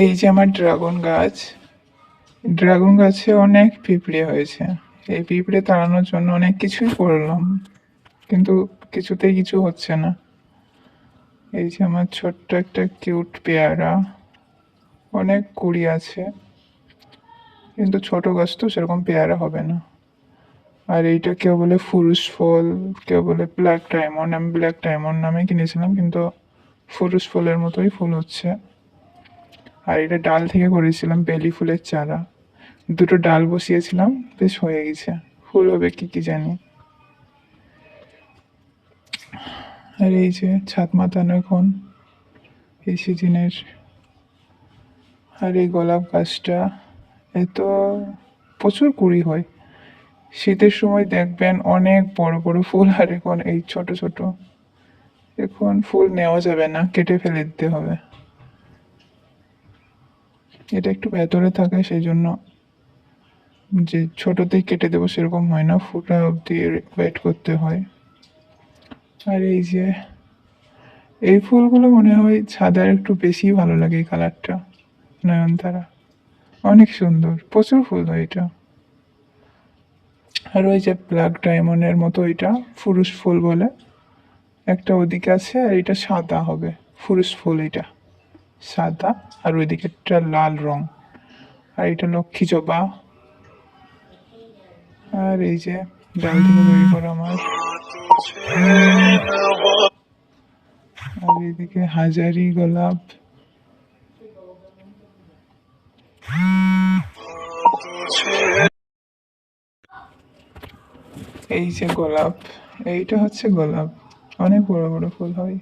এই যে আমার ড্রাগন গাছ, ড্রাগন গাছে অনেক পিঁপড়ে হয়েছে। এই পিঁপড়ে তাড়ানোর জন্য অনেক কিছুই করলাম, কিন্তু কিছুতেই কিছু হচ্ছে না। এই যে আমার ছোট্ট একটা কিউট পেয়ারা, অনেক কুড়ি আছে, কিন্তু ছোট গাছ তো সেরকম পেয়ারা হবে না। আর এইটা কেউ বলে ফুরুষ ফল, কেউ বলে ব্ল্যাক ডায়মন্ড, আমি ব্ল্যাক ডায়মন্ড নামে কিনেছিলাম, কিন্তু ফুরুষ ফলের মতোই ফুল হচ্ছে। আর এটা ডাল থেকে করেছিলাম বেলি ফুলের চারা। দুটো ডাল বসিয়েছিলাম, বেশ হয়ে গেছে। ফুল হবে কি কি জানি। আর এই যে ছাদ মাতানো এখন, এই সিজনের। আর এই গোলাপ গাছটা, এত প্রচুর কুড়ি হয়। শীতের সময় দেখবেন অনেক বড় বড় ফুল, আর এখন এই ছোট ছোট। এখন ফুল নেওয়া যাবে না, কেটে ফেলে দিতে হবে। এটা একটু ভেতরে থাকে সেই জন্য যে ছোটতেই কেটে দেবো সেরকম হয় না, ফুটা অবধি ওয়েট করতে হয়। আর এই যে, এই ফুলগুলো মনে হয় সাদার একটু বেশি ভালো লাগে এই কালারটা, নয়নতারা। অনেক সুন্দর, প্রচুর ফুল হয় এটা। আর ওই যে ব্ল্যাক ডায়মন্ডের মতো এটা ফুরুষ ফুল বলে। একটা ওদিকে আছে আর এটা সাদা হবে ফুরুষ ফুল এটা। সাদা আর ওইদিকে একটা লাল রং। আর এটা লক্ষ্মী জবা আর এই যে ডাল থেকে তৈরি করা আমার আর এদিকে হাজারি গোলাপ। এই যে গোলাপ, এইটা হচ্ছে গোলাপ। অনেক বড় বড় ফুল হয়।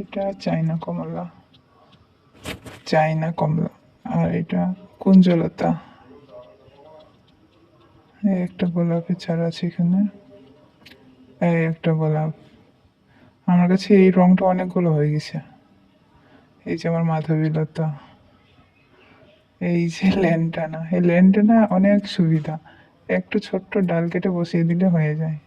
এটা চাইনা কমলা। চাইনা কমলা। আর এটা কুঞ্জলতা। এই একটা গোলাপের চারা আছে এখানে। এই একটা গোলাপ। আমার কাছে এই রংটা অনেকগুলো হয়ে গেছে। এই যে আমার মাধবীলতা। এই যে ল্যান্টানা। এই ল্যান্টানা অনেক সুবিধা। একটু ছোট্ট ডাল কেটে বসিয়ে দিলে হয়ে যায়।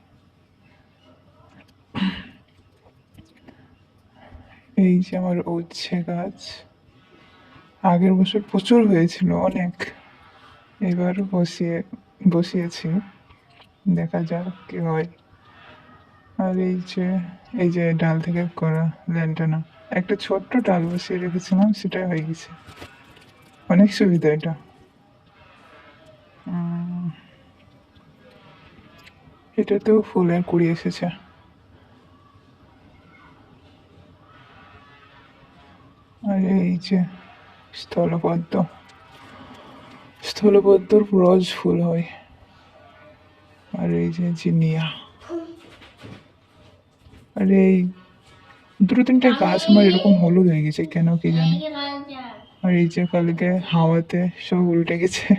এই যে আমার উচ্ছে গাছ। আগের বছর প্রচুর হয়েছিল, অনেক। এবার বসিয়ে, বসিয়েছি। দেখা যাক কি হয়। আর এই যে এই যে ডাল থেকে করা ল্যান্টানা। একটা ছোট্ট ডাল বসিয়ে রেখেছিলাম, সেটাই হয়ে গেছে। অনেক সুবিধা এটা। এটাতেও ফুলের কুড়ি এসেছে। আর এই যে স্থলপদ্ম। স্থলপদ্মর রোজ ফুল হয়। আর এই যে জিনিয়া। আর এই দুটো তিনটে গাছ আমার এরকম হলুদ হয়ে গেছে, কেন কি জানি। আর এই যে কালকে হাওয়াতে সব উল্টে গেছে।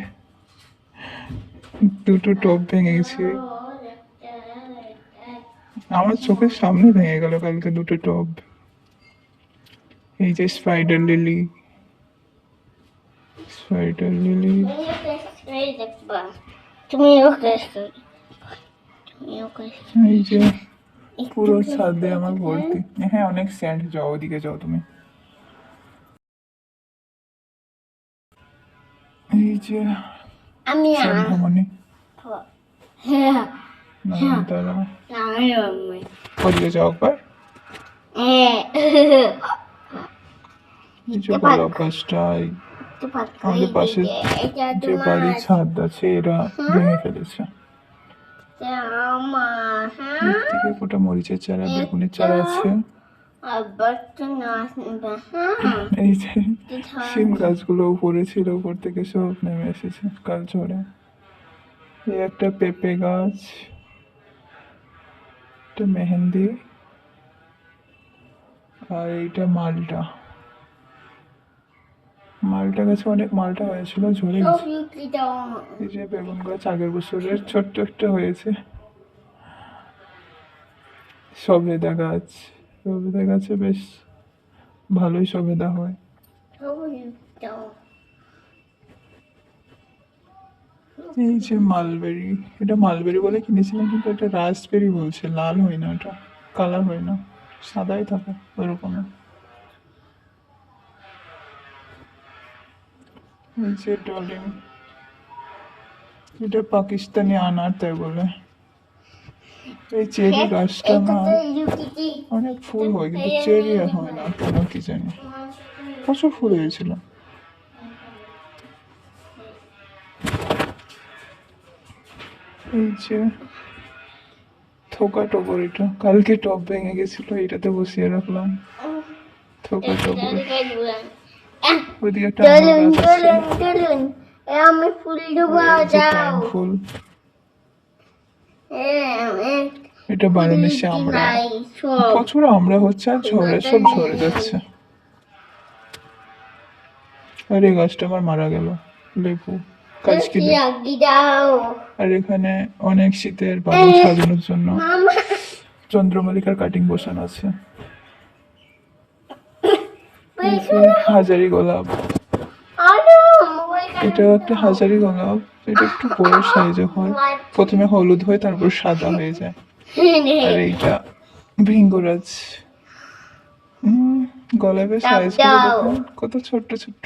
দুটো টপ ভেঙে গেছে। আমার চোখের সামনে ভেঙে গেল কালকে দুটো টব। এই যে স্পাইডার লিলি স্পাইডার লিলি তুমি ওকে তুমি ওকে এই যে পুরো ছাদে আমার ভর্তি। হ্যাঁ অনেক স্যান্ড যাও ওদিকে যাও তুমি। এই যে আমি সন্ধ্যামণি হ্যাঁ নয়নতারা। আমি আমি। ওদিকে যাও একবার। হ্যাঁ। এই যে গোলাপ গাছটা এই আমাদের পাশে যে বাড়ির ছাদ আছে এরা ভেঙে ফেলেছে। হ্যাঁ? মরিচের চারা বেগুনের চারা আছে। হ্যাঁ? এই যে শিম গাছগুলো উপরে ছিল উপর থেকে সব নেমে এসেছে কাল ঝড়ে। এই একটা পেঁপে গাছ একটা মেহেন্দি আর এইটা মালটা। মালটা গাছে অনেক মালটা হয়েছিল ঝরে এই যে বেগুন গাছ আগের বছরের ছোট্ট একটা হয়েছে। সবেদা গাছ। সবেদা গাছে বেশ ভালোই সবেদা হয়। এই যে মালবেরি এটা মালবেরি বলে কিনেছিলাম কিন্তু এটা রাসবেরি বলছে লাল হয় না এটা কালার হয় না সাদাই থাকে ওরকম যে ডলিম এটা পাকিস্তানি আনার তাই বলে। এই চেরি গাছটা আমার লুকিয়েছি অনেক ফুল হয় কিন্তু চেরি আর হয় না কেন কি জানি। প্রচুর ফুল হয়েছিল। এই যে থোকা টগর এটা কালকে টপ ভেঙে গেছিল এটাতে বসিয়ে রাখলাম। থোকা টগর। ওইদিকে একটা আম চলুন গাছ আছে। চলুন চলুন এ আমি ফুল দেবো এই যে যাও। Time full. এটা বারোনিশে আমরা প্রচুর আমরা হচ্ছে আর ঝরে সব ঝরে যাচ্ছে। আর এই গাছটা আমার মারা গেল লেবু। আর এখানে অনেক শীতের বাগান সাজানোর জন্য চন্দ্রমল্লিকার কাটিং বসানো আছে। যে হাজারি গোলাপ। আরে মোবাইল এটা একটা হাজারি গোলাপ। এটা একটু বড় সাইজে হয়। প্রথমে হলুদ হয় তারপর সাদা হয়ে যায়। আর এইটা ভিঙ্গরাজ। গোলাপের সাইজ দেখুন। কত ছোট্ট ছোট্ট।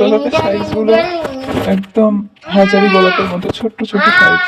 গোলাপের সাইজগুলো একদম হাজারি গোলাপের মতো ছোট্ট ছোট্ট সাইজ